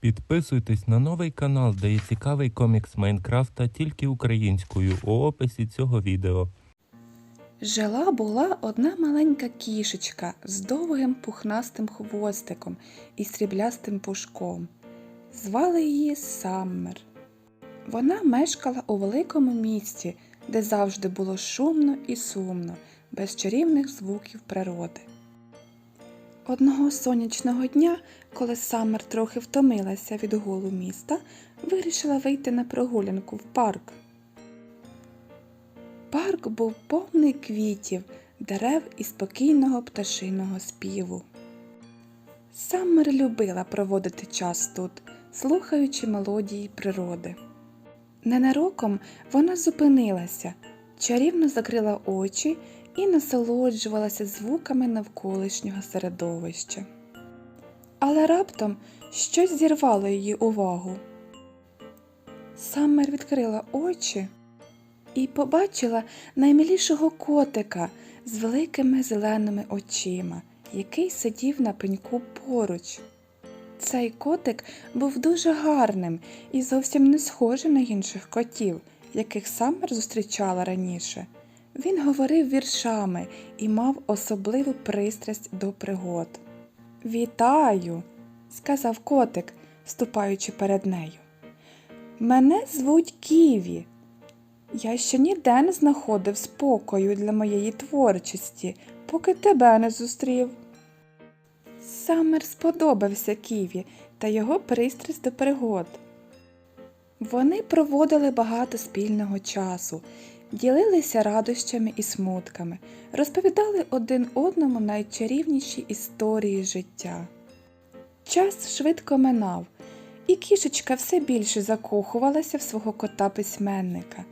Підписуйтесь на новий канал, де є цікавий комікс Майнкрафта тільки українською у описі цього відео. Жила була одна маленька кішечка з довгим пухнастим хвостиком і сріблястим пушком. Звали її Саммер. Вона мешкала у великому місті, де завжди було шумно і сумно, без чарівних звуків природи. Одного сонячного дня, коли Саммер трохи втомилася від гулу міста, вирішила вийти на прогулянку в парк. Парк був повний квітів, дерев і спокійного пташиного співу. Саммер любила проводити час тут, слухаючи мелодії природи. Ненароком вона зупинилася, чарівно закрила очі і насолоджувалася звуками навколишнього середовища. Але раптом щось зірвало її увагу. Саммер відкрила очі і побачила наймилішого котика з великими зеленими очима, який сидів на пеньку поруч. Цей котик був дуже гарним і зовсім не схожий на інших котів, яких Саммер зустрічала раніше. Він говорив віршами і мав особливу пристрасть до пригод. Вітаю, сказав котик, ступаючи перед нею. Мене звуть Ківі. Я ще ніде не знаходив спокою для моєї творчості, поки тебе не зустрів. Саммер сподобався Ківі та його пристрасть до пригод. Вони проводили багато спільного часу, ділилися радощами і смутками, розповідали один одному найчарівніші історії життя. Час швидко минав, і кішечка все більше закохувалася в свого кота письменника.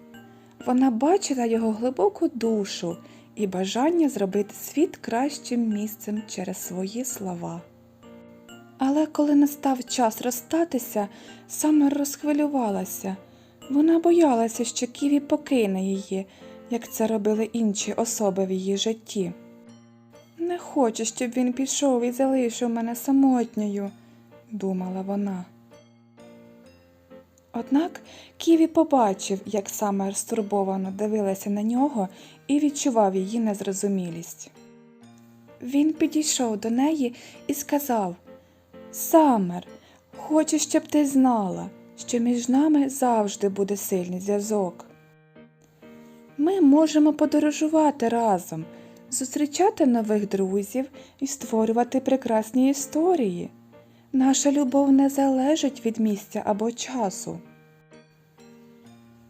Вона бачила його глибоку душу і бажання зробити світ кращим місцем через свої слова. Але коли настав час розстатися, Самер розхвилювалася. Вона боялася, що Ківі покине її, як це робили інші особи в її житті. Не хочу, щоб він пішов і залишив мене самотньою, думала вона. Однак Ківі побачив, як Самер стурбовано дивилася на нього і відчував її незрозумілість. Він підійшов до неї і сказав Самер, хочу, щоб ти знала, що між нами завжди буде сильний зв'язок. Ми можемо подорожувати разом, зустрічати нових друзів і створювати прекрасні історії. Наша любов не залежить від місця або часу.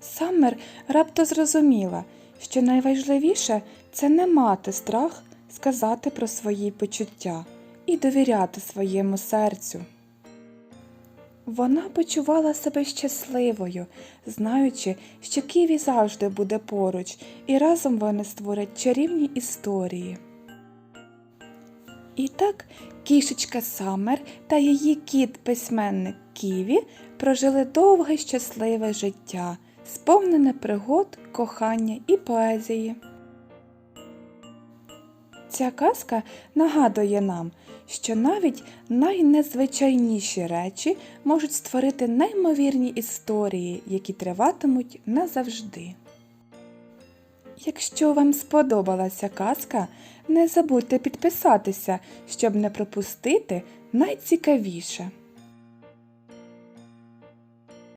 Саммер раптом зрозуміла, що найважливіше це не мати страх сказати про свої почуття і довіряти своєму серцю. Вона почувала себе щасливою, знаючи, що Ківі завжди буде поруч, і разом вони створять чарівні історії. І так кішечка Саммер та її кіт-письменник Ківі прожили довге щасливе життя, сповнене пригод, кохання і поезії. Ця казка нагадує нам, що навіть найнезвичайніші речі можуть створити неймовірні історії, які триватимуть назавжди. Якщо вам сподобалася казка, не забудьте підписатися, щоб не пропустити найцікавіше.